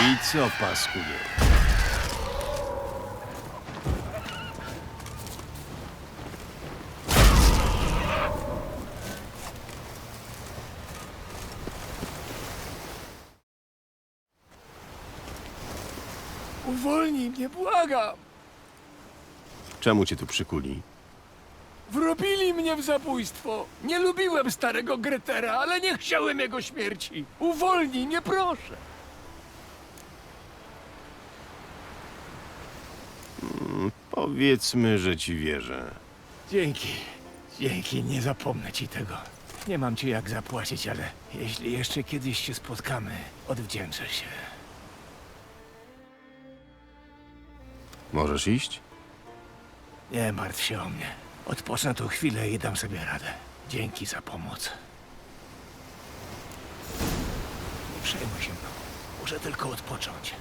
I co, paskunie? Uwolnij mnie, błagam! Czemu cię tu przykuli? Wrobili mnie w zabójstwo. Nie lubiłem starego Gretera, ale nie chciałem jego śmierci. Uwolnij mnie, proszę. Powiedzmy, że ci wierzę. Dzięki. Dzięki, nie zapomnę ci tego. Nie mam ci jak zapłacić, ale jeśli jeszcze kiedyś się spotkamy, odwdzięczę się. Możesz iść? Nie martw się o mnie. Odpocznę tu chwilę i dam sobie radę. Dzięki za pomoc. Nie przejmuj się mną. Muszę tylko odpocząć.